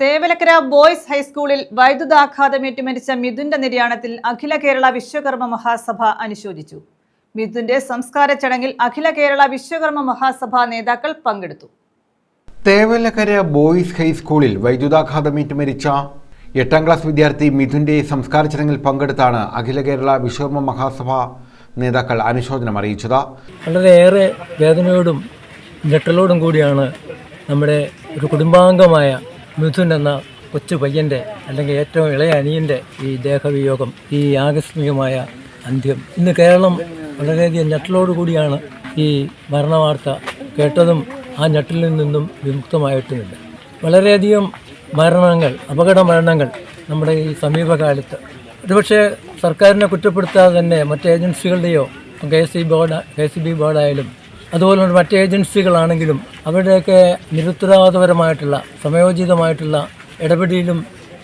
Thevalakkara boys ഹൈസ്കൂളിൽ വൈദ്യുതാഘാതമേറ്റ് മരിച്ച മിഥുന്റെ നിര്യാണത്തിൽ അഖില കേരള വിശ്വകർമ്മ മഹാസഭ അനുശോചിച്ചു. മിഥുന്റെ സംസ്കാര ചടങ്ങിൽ അഖില കേരള വിശ്വകർമ്മ മഹാസഭ നേതാക്കൾ പങ്കെടുത്തു. തേവലക്കര ബോയ്സ് ഹൈസ്കൂളിൽ വൈദ്യുതാഘാതമേറ്റ് മരിച്ച എട്ടാം ക്ലാസ് വിദ്യാർത്ഥി മിഥുന്റെ സംസ്കാര ചടങ്ങിൽ പങ്കെടുത്താണ് അഖില കേരള വിശ്വകർമ്മ മഹാസഭ നേതാക്കൾ അനുശോചനം അറിയിച്ചത്. വളരെയേറെ വേദനയോടും ഞെട്ടലോടും കൂടിയാണ് നമ്മുടെ ഒരു കുടുംബാംഗമായ മിഥുൻ എന്ന കൊച്ചു പയ്യന്റെ അല്ലെങ്കിൽ ഏറ്റവും ഇളയ അനിയന്റെ ഈ ദേഹവിയോഗം ഈ ആകസ്മികമായ അന്ത്യം. ഇന്ന് കേരളം വളരെയധികം ഞെട്ടലോടുകൂടിയാണ് ഈ മരണവാർത്ത കേട്ടതും ആ ഞെട്ടലിൽ നിന്നും വിമുക്തമായിട്ടുമില്ല. വളരെയധികം മരണങ്ങൾ അപകട മരണങ്ങൾ നമ്മുടെ ഈ സമീപകാലത്ത്. ഒരുപക്ഷെ സർക്കാരിനെ കുറ്റപ്പെടുത്താതെ തന്നെ മറ്റ് ഏജൻസികളുടെയോ K S C board K S B ബോർഡായാലും അതുപോലുള്ള മറ്റ് ഏജൻസികളാണെങ്കിലും അവരുടെയൊക്കെ നിരുത്തരവാദപരമായിട്ടുള്ള സമയോചിതമായിട്ടുള്ള ഇടപെടലും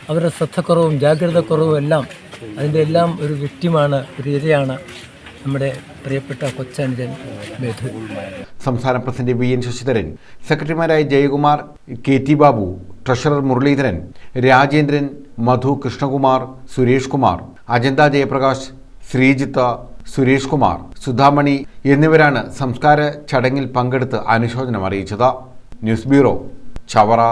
അവരുടെ ശ്രദ്ധക്കുറവും ജാഗ്രതക്കുറവും എല്ലാം അതിന്റെ എല്ലാം ഒരു വ്യക്തിമാണ് ഒരു ഇരയാണ് നമ്മുടെ പ്രിയപ്പെട്ട കൊച്ചനുജൻ മേധു. സംസ്ഥാന പ്രസിഡന്റ് വി എൻ ശശിധരൻ സെക്രട്ടറിമാരായ Jayakumar K T Babu treasurer Muraleedharan Rajendran Madhu Krishnakumar Suresh Kumar Ajantha Jayaprakash Sreejith Suresh Kumar Sudhamani എന്നിവരാണ് സംസ്കാര ചടങ്ങിൽ പങ്കെടുത്ത് അനുശോചനം അറിയിച്ചത്. News bureau Chavara.